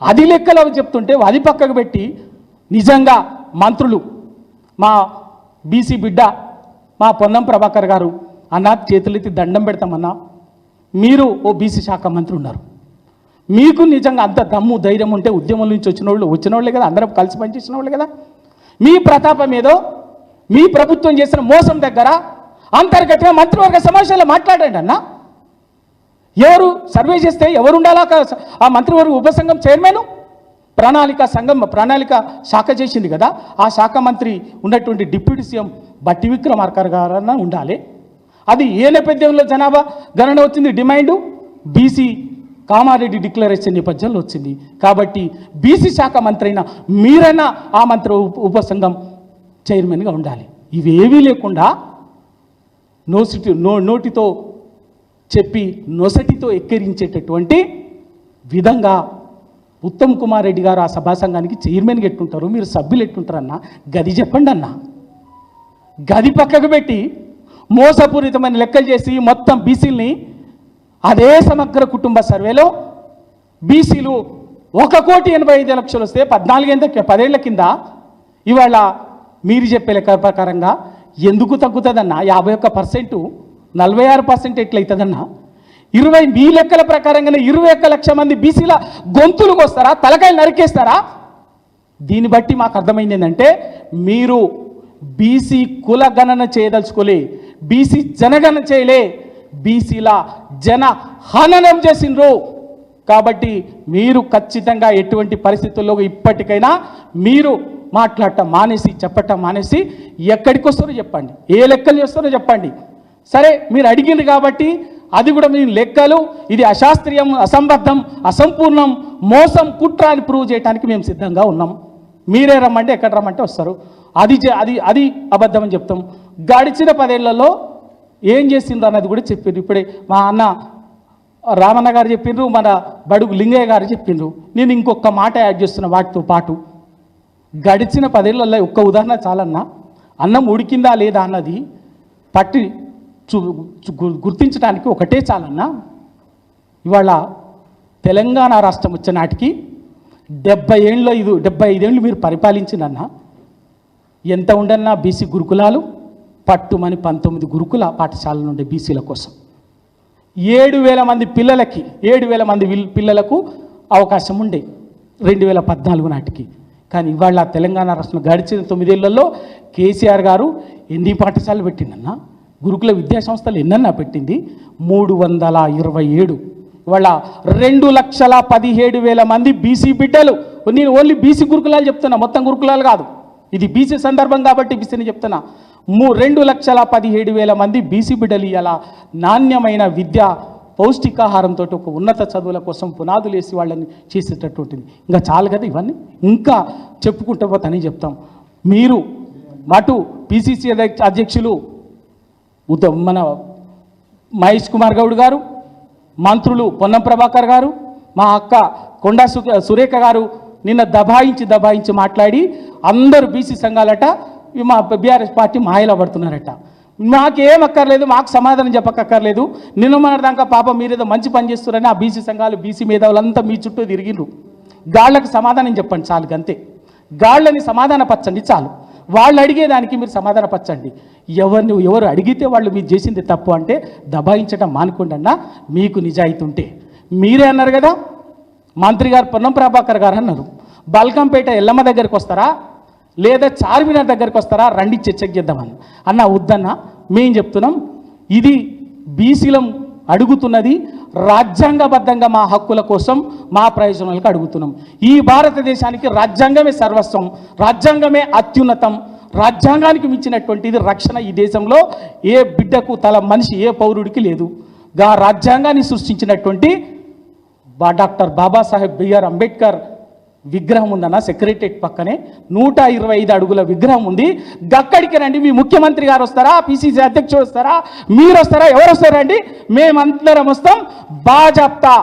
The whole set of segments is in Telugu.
అది లెక్కలు అవి చెప్తుంటే అది పక్కకు పెట్టి నిజంగా మంత్రులు మా బీసీ బిడ్డ మా పొన్నం ప్రభాకర్ గారు అన్న చేతులెత్తి దండం పెడతామన్నా మీరు ఓ బీసీ శాఖ మంత్రి ఉన్నారు. మీకు నిజంగా అంత దమ్ము ధైర్యం ఉంటే ఉద్యమం నుంచి వచ్చిన వాళ్ళు వచ్చిన వాళ్ళే కదా అందరం కలిసి పనిచేసిన వాళ్ళే కదా. మీ ప్రతాపం ఏదో మీ ప్రభుత్వం చేసిన మోసం దగ్గర అంతర్గతంగా మంత్రివర్గ సమావేశంలో మాట్లాడండి అన్నా. ఎవరు సర్వే చేస్తే ఎవరు ఉండాలా ఆ మంత్రివర్గ ఉపసంఘం చైర్మన్? ప్రణాళిక సంఘం ప్రణాళిక శాఖ చేసింది కదా. ఆ శాఖ మంత్రి ఉన్నటువంటి డిప్యూటీ సీఎం బట్టి విక్రమార్కర్ గారన్న ఉండాలి. అది ఏ నేపథ్యంలో జనాభా గణన వచ్చింది డిమాండ్? బీసీ కామారెడ్డి డిక్లరేషన్ నేపథ్యంలో వచ్చింది. కాబట్టి బీసీ శాఖ మంత్రి అయినా మీరైనా ఆ మంత్రి ఉపసంఘం చైర్మన్గా ఉండాలి. ఇవేవీ లేకుండా నోసిటి నో నోటితో చెప్పి నొసటితో ఎక్కిరించేటటువంటి విధంగా ఉత్తమ్ కుమార్ రెడ్డి గారు ఆ సభా సంఘానికి చైర్మన్గా ఎట్టుంటారు? మీరు సభ్యులు ఎట్టుంటారన్న? గది చెప్పండి అన్న. గది పక్కకు పెట్టి మోసపూరితమైన లెక్కలు చేసి మొత్తం బీసీల్ని అదే సమగ్ర కుటుంబ సర్వేలో బీసీలు ఒక కోటి ఎనభై ఐదు లక్షలు వస్తే పద్నాలుగేళ్ళ పదేళ్ళ కింద. ఇవాళ మీరు చెప్పే లెక్క ప్రకారంగా ఎందుకు తగ్గుతుందన్న? యాభై ఒక్క పర్సెంటు నలభై ఆరు పర్సెంట్ ఎట్లయితుందన్న? ఇరవై మీ లెక్కల ప్రకారంగానే ఇరవై ఒక్క లక్ష మంది బీసీల గొంతులకు వస్తారా తలకాయలు నరికేస్తారా? దీన్ని బట్టి మాకు అర్థమైంది ఏంటంటే మీరు బీసీ కుల గణన చేయదలుచుకోలే బీసీ జనగణన చేయలే బీసీల జన హననం చేసిండ్రు. కాబట్టి మీరు ఖచ్చితంగా ఎటువంటి పరిస్థితుల్లో ఇప్పటికైనా మీరు మాట్లాడటం మానేసి చెప్పటం మానేసి ఎక్కడికి వస్తారో చెప్పండి. ఏ లెక్కలు చేస్తారో చెప్పండి. సరే మీరు అడిగింది కాబట్టి అది కూడా మీ లెక్కలు. ఇది అశాస్త్రీయం అసంబద్ధం అసంపూర్ణం మోసం కుట్ర అని ప్రూవ్ చేయడానికి మేము సిద్ధంగా ఉన్నాం. మీరే రమ్మంటే ఎక్కడ రమ్మంటే వస్తారు. అది అది అది అబద్ధం అని చెప్తాం. గడిచిన పదేళ్ళలో ఏం చేసిండ్రు అన్నది కూడా చెప్పిండ్రు ఇప్పుడే మా అన్న రామన్న గారు చెప్పిండ్రు మన బడుగు లింగయ్య గారు చెప్పిండ్రు నేను ఇంకొక మాట యాడ్ చేస్తున్నా వాటితో పాటు. గడిచిన పదేళ్ళలో ఒక్క ఉదాహరణ చాలన్నా అన్నం ఉడికిందా లేదా అన్నది పట్టి గుర్తించడానికి ఒకటే చాలన్నా. ఇవాళ తెలంగాణ రాష్ట్రం వచ్చే నాటికి డెబ్బై ఏళ్ళు ఇది డెబ్బై ఐదేళ్ళు మీరు పరిపాలించినన్నా. ఎంత ఉండన్నా బీసీ గురుకులాలు పట్టుమని పంతొమ్మిది గురుకుల పాఠశాలలు ఉండే బీసీల కోసం. ఏడు వేల మంది పిల్లలకి ఏడు వేల మంది పిల్లలకు అవకాశం ఉండే రెండు వేల పద్నాలుగు నాటికి. కానీ ఇవాళ తెలంగాణ రాష్ట్రం గడిచిన తొమ్మిదేళ్ళలో కేసీఆర్ గారు ఎన్ని పాఠశాలలు పెట్టిందన్న గురుకుల విద్యా సంస్థలు ఎన్నన్నా పెట్టింది? మూడు వందల ఇరవై ఏడు. ఇవాళ రెండు లక్షల పదిహేడు వేల మంది బీసీ బిడ్డలు. నేను ఓన్లీ బీసీ గురుకులాలు చెప్తున్నా మొత్తం గురుకులాలు కాదు. ఇది బీసీ సందర్భం కాబట్టి బీసీని చెప్తున్నా. మూ రెండు లక్షల పదిహేడు వేల మంది బీసీ బిడ్డలు ఇలా నాణ్యమైన విద్య పౌష్టికాహారంతో ఒక ఉన్నత చదువుల కోసం పునాదులు వేసి వాళ్ళని చేసేటటువంటిది ఇంకా చాలు కదా ఇవన్నీ? ఇంకా చెప్పుకుంటూ పోతానని చెప్తాం. మీరు అటు పిసిసి అధ్యక్షులు ఉద్ద మన మహేష్ కుమార్ గౌడ్ గారు మంత్రులు పొన్నం ప్రభాకర్ గారు మా అక్క కొండా సు సురేఖ గారు నిన్న దబాయించి దబాయించి మాట్లాడి అందరూ బీసీ సంఘాలట మా బీఆర్ఎస్ పార్టీ మాయలో పడుతున్నారట. మాకేం అక్కర్లేదు మాకు సమాధానం చెప్పక్కర్లేదు. నిన్న మొన్నటిదాకా పాప మీరేదో మంచి పని చేస్తున్నారని ఆ బీసీ సంఘాలు బీసీ మేధావులంతా మీ చుట్టూ తిరిగిండ్రు గాళ్ళకి సమాధానం చెప్పండి చాలు అంతే గాళ్ళని సమాధానపరచండి చాలు. వాళ్ళు అడిగేదానికి మీరు సమాధానపరచండి. ఎవరిని ఎవరు అడిగితే వాళ్ళు మీరు చేసింది తప్పు అంటే దబాయించడం మానుకోండి అన్నా మీకు నిజాయితీ ఉంటే. మీరే అన్నారు కదా మంత్రి గారు పొన్నం ప్రభాకర్ గారు అన్నారు బల్కంపేట ఎల్లమ్మ దగ్గరికి వస్తారా లేదా చార్మినార్ దగ్గరికి వస్తారా రండి చర్చకు చేద్దామని. అన్న వద్దన్న మేం చెప్తున్నాం ఇది బీసీలం అడుగుతున్నది రాజ్యాంగబద్ధంగా మా హక్కుల కోసం మా ప్రయోజనాలకు అడుగుతున్నాం. ఈ భారతదేశానికి రాజ్యాంగమే సర్వస్వం రాజ్యాంగమే అత్యున్నతం. రాజ్యాంగానికి మించినటువంటిది రక్షణ ఈ దేశంలో ఏ బిడ్డకు తల మనిషి ఏ పౌరుడికి లేదు. గా రాజ్యాంగాన్ని సృష్టించినటువంటి డాక్టర్ బాబాసాహెబ్ బిఆర్ అంబేద్కర్ విగ్రహం ఉందన్న సెక్రటరేట్ పక్కనే నూట ఇరవై ఐదు అడుగుల విగ్రహం ఉంది. గక్కడికి రండి మీ ముఖ్యమంత్రి గారు వస్తారా పిసిసి అధ్యక్షుడు వస్తారా మీరు వస్తారా ఎవరు వస్తారండి మేమందరం వస్తాం. బాజాప్తా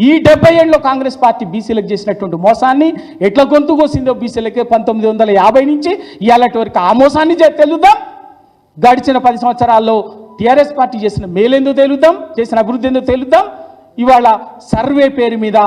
ఈ డెబ్బై ఏళ్ళలో కాంగ్రెస్ పార్టీ బీసీలకు చేసినటువంటి మోసాన్ని ఎట్లా గొంతు కోసిందో బీసీలకి పంతొమ్మిది వందల యాభై నుంచి ఇవాళటి వరకు ఆ మోసాన్ని చే- తెలుద్దాం. గడిచిన పది సంవత్సరాల్లో టీఆర్ఎస్ పార్టీ చేసిన మేలేందో తేలుద్దాం చేసిన అభివృద్ధి ఏందో తేలుద్దాం. ఇవాళ సర్వే పేరు మీద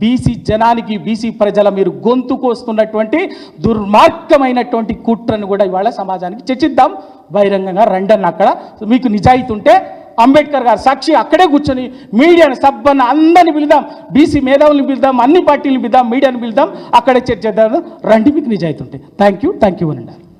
బీసీ జనానికి బీసీ ప్రజల మీరు గొంతు కోస్తున్నటువంటి దుర్మార్గమైనటువంటి కుట్రను కూడా ఇవాళ సమాజానికి చర్చిద్దాం. బహిరంగంగా రండన్న అక్కడ. మీకు నిజాయితీ ఉంటే అంబేద్కర్ గారు సాక్షి అక్కడే కూర్చొని మీడియాను సబ్బన్న అందరిని పిలుదాం బీసీ మేధావులను పిలుదాం అన్ని పార్టీలను పిలుదాం మీడియాను పిలుదాం అక్కడే చర్చ రండి మీకు నిజాయితీ ఉంటే. థ్యాంక్ యూ థ్యాంక్ యూ అనండి.